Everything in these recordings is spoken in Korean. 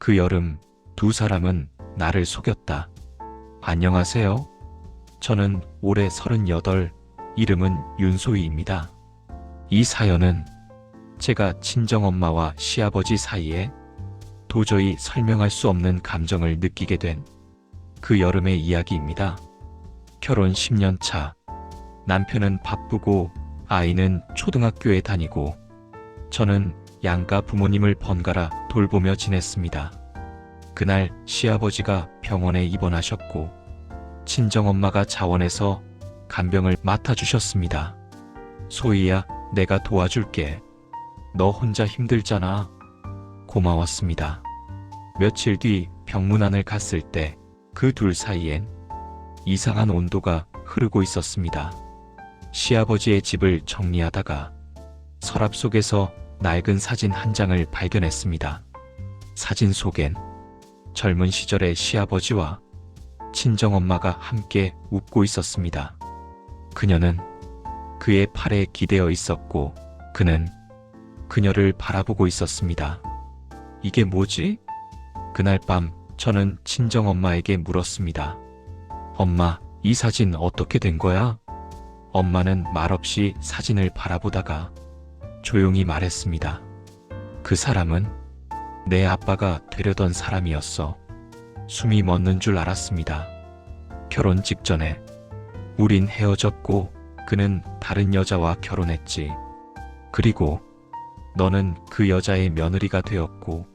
그 여름 두 사람은 나를 속였다. 안녕하세요. 저는 올해 38, 이름은 윤소희입니다. 이 사연은 제가 친정엄마와 시아버지 사이에 도저히 설명할 수 없는 감정을 느끼게 된 그 여름의 이야기입니다. 결혼 10년 차. 남편은 바쁘고 아이는 초등학교에 다니고 저는 양가 부모님을 번갈아 돌보며 지냈습니다. 그날 시아버지가 병원에 입원하셨고 친정엄마가 자원해서 간병을 맡아주셨습니다. 소희야, 내가 도와줄게. 너 혼자 힘들잖아. 고마웠습니다. 며칠 뒤 병문안을 갔을 때 그 둘 사이엔 이상한 온도가 흐르고 있었습니다. 시아버지의 집을 정리하다가 서랍 속에서 낡은 사진 한 장을 발견했습니다. 사진 속엔 젊은 시절의 시아버지와 친정엄마가 함께 웃고 있었습니다. 그녀는 그의 팔에 기대어 있었고 그는 그녀를 바라보고 있었습니다. 이게 뭐지? 그날 밤 저는 친정엄마에게 물었습니다. 엄마, 이 사진 어떻게 된 거야? 엄마는 말없이 사진을 바라보다가 조용히 말했습니다. 그 사람은 내 아빠가 되려던 사람이었어. 숨이 멎는 줄 알았습니다. 결혼 직전에 우린 헤어졌고 그는 다른 여자와 결혼했지. 그리고 너는 그 여자의 며느리가 되었고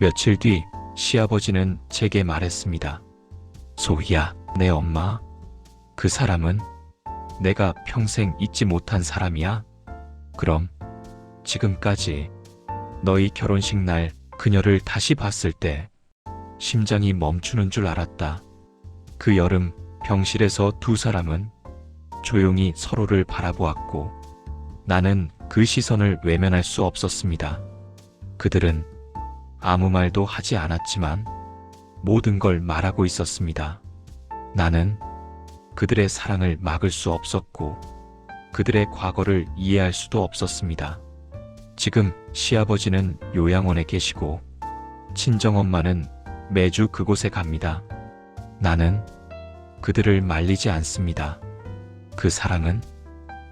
며칠 뒤 시아버지는 제게 말했습니다. 소희야, 내 엄마. 그 사람은 내가 평생 잊지 못한 사람이야. 그럼 지금까지 너희 결혼식 날 그녀를 다시 봤을 때 심장이 멈추는 줄 알았다. 그 여름 병실에서 두 사람은 조용히 서로를 바라보았고 나는 그 시선을 외면할 수 없었습니다. 그들은 아무 말도 하지 않았지만 모든 걸 말하고 있었습니다. 나는 그들의 사랑을 막을 수 없었고 그들의 과거를 이해할 수도 없었습니다. 지금 시아버지는 요양원에 계시고 친정엄마는 매주 그곳에 갑니다. 나는 그들을 말리지 않습니다. 그 사랑은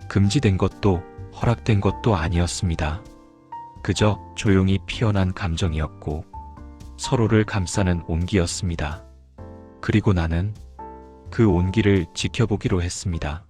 금지된 것도 허락된 것도 아니었습니다. 그저 조용히 피어난 감정이었고 서로를 감싸는 온기였습니다. 그리고 나는 그 온기를 지켜보기로 했습니다.